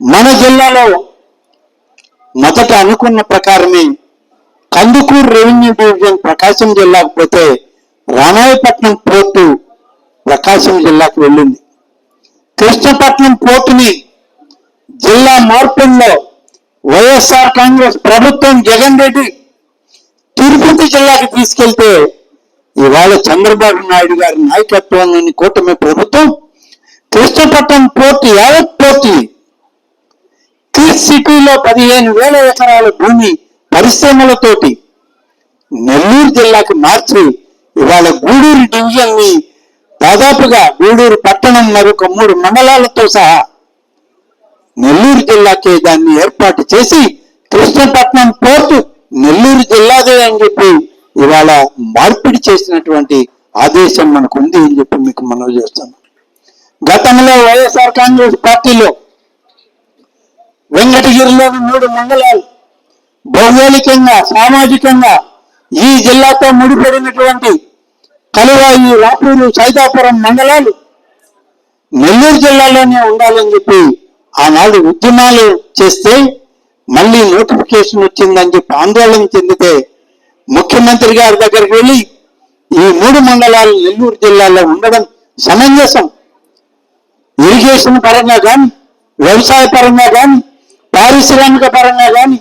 మన జిల్లాలో మొదట అనుకున్న ప్రకారమే కందుకూరు రెవెన్యూ డివిజన్ ప్రకాశం జిల్లాకు పోతే రామాయపట్నం పోర్టు ప్రకాశం జిల్లాకు వెళ్ళింది. కృష్ణపట్నం పోర్టుని జిల్లా మార్పుల్లో వైఎస్ఆర్ కాంగ్రెస్ ప్రభుత్వం జగన్ రెడ్డి తిరుపతి జిల్లాకి తీసుకెళ్తే ఇవాళ చంద్రబాబు నాయుడు గారి నాయకత్వంలోని కూటమి ప్రభుత్వం కృష్ణపట్నం పోర్టు యావత్ పోర్టు సిటీలో పదిహేను వేల ఎకరాల భూమి పరిశ్రమలతోటి నెల్లూరు జిల్లాకు మార్చి ఇవాళ గూడూరు డివిజన్ని దాదాపుగా గూడూరు పట్టణం మరొక మూడు మండలాలతో సహా నెల్లూరు జిల్లాకే దాన్ని ఏర్పాటు చేసి కృష్ణపట్నం పోర్టు నెల్లూరు జిల్లాదే అని చెప్పి ఇవాళ మార్పిడి చేసినటువంటి ఆదేశం మనకు ఉంది అని చెప్పి మీకు మనవి చేస్తాను గతంలో వైఎస్ఆర్ కాంగ్రెస్ పార్టీలో వెంకటగిరిలోని మూడు మండలాలు. భౌగోళికంగా సామాజికంగా ఈ జిల్లాతో ముడిపడినటువంటి కలువాయి రాపూరు సైదాపురం మండలాలు నెల్లూరు జిల్లాలోనే ఉండాలని చెప్పి ఆనాడు ఉద్యమాలు చేస్తే మళ్ళీ నోటిఫికేషన్ వచ్చిందని చెప్పి ఆందోళన చెందితే ముఖ్యమంత్రి గారి దగ్గరికి వెళ్ళి ఈ మూడు మండలాలు నెల్లూరు జిల్లాలో ఉండడం సమంజసం. ఇరిగేషన్ పరంగా కానీ వ్యవసాయ పరంగా కానీ పారిశ్రామిక పరంగా కానీ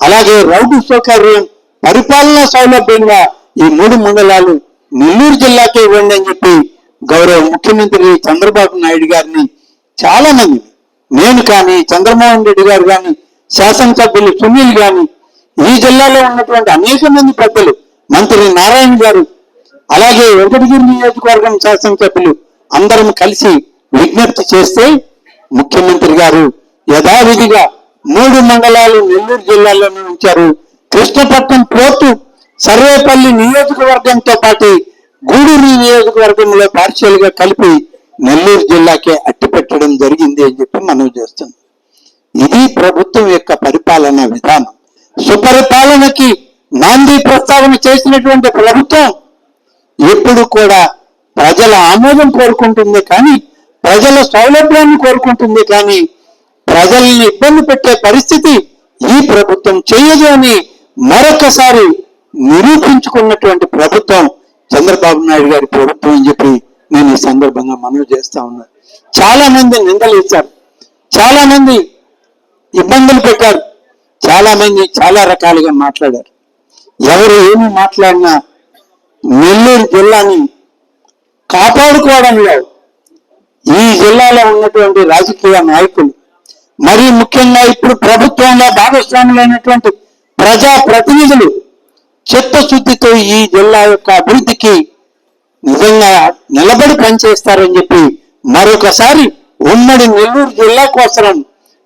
అలాగే రౌడు సౌకర్యం పరిపాలనా సౌలభ్యంగా ఈ మూడు మండలాలు నెల్లూరు జిల్లాకే ఇవ్వండి అని చెప్పి గౌరవ ముఖ్యమంత్రి చంద్రబాబు నాయుడు గారిని చాలా మంది నేను కానీ చంద్రమోహన్ రెడ్డి గారు కానీ శాసనసభ్యులు సునీల్ గాని ఈ జిల్లాలో ఉన్నటువంటి అనేక మంది పెద్దలు మంత్రి నారాయణ గారు అలాగే వెంకటగిరి నియోజకవర్గం శాసనసభ్యులు అందరం కలిసి విజ్ఞప్తి చేస్తే ముఖ్యమంత్రి గారు యథావిధిగా మూడు మండలాలు నెల్లూరు జిల్లాలోనే ఉంచారు. కృష్ణపట్నం పోర్టు సర్వేపల్లి నియోజకవర్గంతో పాటు గూడూరు నియోజకవర్గంలో పార్షియల్గా కలిపి నెల్లూరు జిల్లాకే అట్టిపెట్టడం జరిగింది అని చెప్పి మనవి చేస్తున్నాం. ఇది ప్రభుత్వం యొక్క పరిపాలన విధానం. సుపరిపాలనకి నాంది ప్రస్తావన చేసినటువంటి ప్రభుత్వం ఎప్పుడు కూడా ప్రజల ఆమోదం కోరుకుంటుంది కానీ ప్రజల సౌలభ్యాన్ని కోరుకుంటుంది కానీ ప్రజల్ని ఇబ్బంది పెట్టే పరిస్థితి ఈ ప్రభుత్వం చేయదు అని మరొకసారి నిరూపించుకున్నటువంటి ప్రభుత్వం చంద్రబాబు నాయుడు గారి ప్రభుత్వం అని చెప్పి నేను ఈ సందర్భంగా మనవి చేస్తా ఉన్నాను చాలా మంది నిందలు ఇచ్చారు చాలా మంది ఇబ్బందులు పెట్టారు. చాలా మంది చాలా రకాలుగా మాట్లాడారు. ఎవరు ఏమి మాట్లాడినా నెల్లూరు జిల్లాని కాపాడుకోవడంలో ఈ జిల్లాలో ఉన్నటువంటి రాజకీయ నాయకులు మరి ముఖ్యంగా ఇప్పుడు ప్రభుత్వంలో భాగస్వాములైనటువంటి ప్రజా ప్రతినిధులు చిత్తశుద్ధితో ఈ జిల్లా యొక్క అభివృద్ధికి నిజంగా నిలబడి పనిచేస్తారని చెప్పి మరొకసారి ఉమ్మడి నెల్లూరు జిల్లా కోసం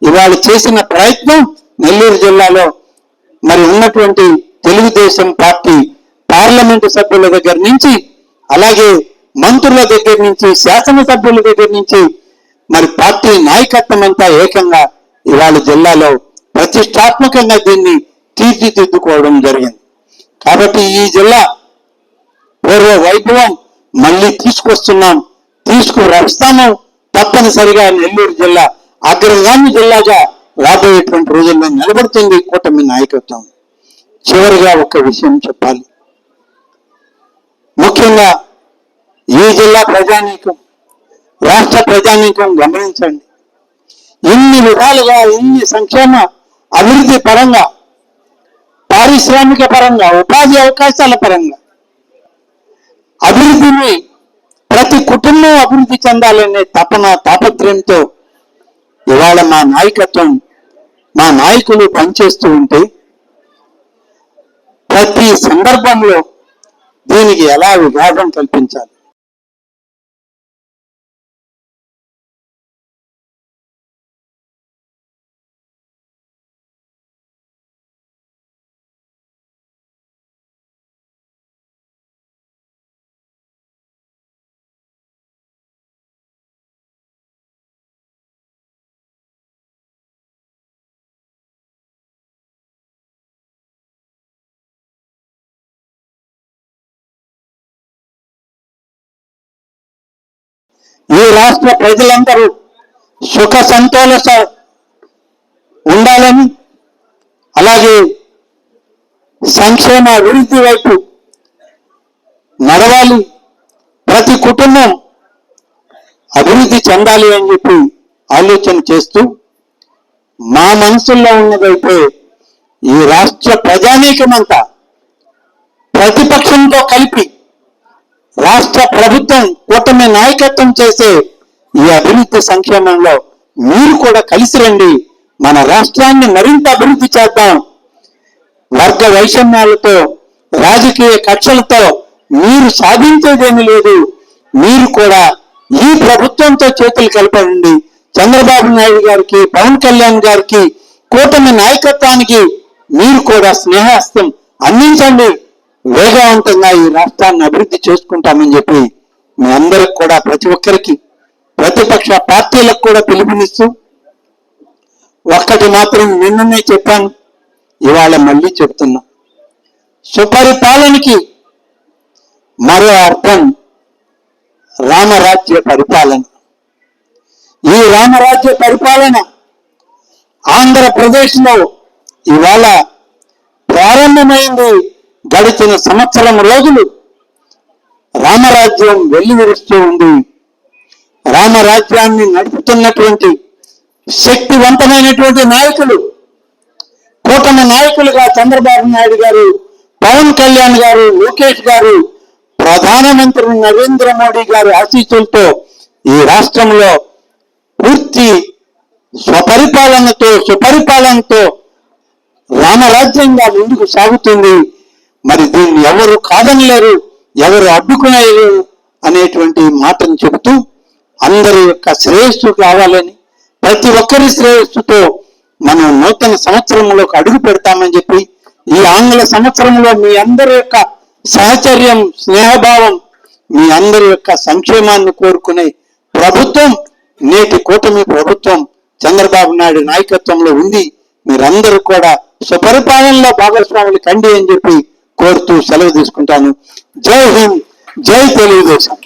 ఇవాళ చేసిన ప్రయత్నం నెల్లూరు జిల్లాలో మరి ఉన్నటువంటి తెలుగుదేశం పార్టీ పార్లమెంటు సభ్యుల దగ్గర నుంచి అలాగే మంత్రుల దగ్గర నుంచి శాసనసభ్యుల దగ్గర నుంచి మరి పార్టీ నాయకత్వం అంతా ఏకంగా ఇవాళ జిల్లాలో ప్రతిష్టాత్మకంగా దీన్ని తీర్చిదిద్దుకోవడం జరిగింది. కాబట్టి ఈ జిల్లా పూర్వ వైభవం మళ్ళీ తీసుకొస్తున్నాం తీసుకువస్తాము తప్పనిసరిగా నెల్లూరు జిల్లా అగ్రగామి జిల్లాగా రాబోయేటువంటి రోజుల్లో నిలబడుతుంది కూటమి నాయకత్వం. చివరిగా ఒక విషయం చెప్పాలి. ముఖ్యంగా ఈ జిల్లా ప్రజానీకం రాష్ట్ర ప్రజానీకం గమనించండి. ఇన్ని విధాలుగా ఇన్ని సంక్షేమ అభివృద్ధి పరంగా పారిశ్రామిక పరంగా ఉపాధి అవకాశాల పరంగా అభివృద్ధిని ప్రతి కుటుంబం అభివృద్ధి చెందాలనే తపన తాపత్రయంతో ఇవాళ మా నాయకత్వం మా నాయకులు పనిచేస్తూ ఉంటే ప్రతి సందర్భంలో దీనికి ఎలా విభాగం కల్పించాలి? ఈ రాష్ట్ర ప్రజలందరూ సుఖ సంతోష ఉండాలని అలాగే సంక్షేమ అభివృద్ధి వైపు నడవాలి ప్రతి కుటుంబం అభివృద్ధి చెందాలి అని చెప్పి ఆలోచన చేస్తూ మా మనసుల్లో ఉన్నదైతే ఈ రాష్ట్ర ప్రజానీకమంతా ప్రతిపక్షంతో కలిపి రాష్ట్ర ప్రభుత్వం కూటమి నాయకత్వం చేసే ఈ అభివృద్ధి సంక్షేమంలో మీరు కూడా కలిసి రండి. మన రాష్ట్రాన్ని మరింత అభివృద్ధి చేద్దాం. వర్గ వైషమ్యాలతో రాజకీయ కక్షలతో మీరు సాధించేదేమీ లేదు. మీరు కూడా ఈ ప్రభుత్వంతో చేతులు కలపండి. చంద్రబాబు నాయుడు గారికి పవన్ కళ్యాణ్ గారికి కూటమి నాయకత్వానికి మీరు కూడా స్నేహాస్తం అందించండి. వేగవంతంగా ఈ రాష్ట్రాన్ని అభివృద్ధి చేసుకుంటామని చెప్పి మీ అందరికి కూడా ప్రతి ఒక్కరికి ప్రతిపక్ష పార్టీలకు కూడా పిలుపునిస్తూ ఒక్కటి మాత్రం నిన్ననే చెప్పాను ఇవాళ మళ్ళీ చెప్తున్నా. సుపరిపాలనకి మరో అర్థం రామరాజ్య పరిపాలన. ఈ రామరాజ్య పరిపాలన ఆంధ్రప్రదేశ్లో ఇవాళ ప్రారంభమైంది గడిచిన సంవత్సరం రోజులు రామరాజ్యం వెల్లివిరుస్తూ ఉంది. రామరాజ్యాన్ని నడుపుతున్నటువంటి శక్తివంతమైనటువంటి నాయకులు కూటమి నాయకులుగా చంద్రబాబు నాయుడు గారు పవన్ కళ్యాణ్ గారు లోకేష్ గారు ప్రధానమంత్రి నరేంద్ర మోడీ గారి ఆశీస్సులతో ఈ రాష్ట్రంలో పూర్తి స్వపరిపాలనతో సుపరిపాలనతో రామరాజ్యంగా ముందుకు సాగుతుంది. మరి దీన్ని ఎవరు కాదనలేరు ఎవరు అడ్డుకునేరు అనేటువంటి మాటను చెబుతూ అందరి యొక్క శ్రేయస్సు కావాలని ప్రతి ఒక్కరి శ్రేయస్సుతో మనం నూతన సంవత్సరంలోకి అడుగు పెడతామని చెప్పి ఈ ఆంగ్ల సంవత్సరంలో మీ అందరి యొక్క సహచర్యం స్నేహభావం మీ అందరి యొక్క సంక్షేమాన్ని కోరుకునే ప్రభుత్వం నేటి కూటమి ప్రభుత్వం చంద్రబాబు నాయుడు నాయకత్వంలో ఉంది. మీరందరూ కూడా సుపరిపాలనలో భాగస్వాములు కండి అని చెప్పి కోరుతూ సెలవు తీసుకుంటాను. జై హింద్ జై తెలుగుదేశం.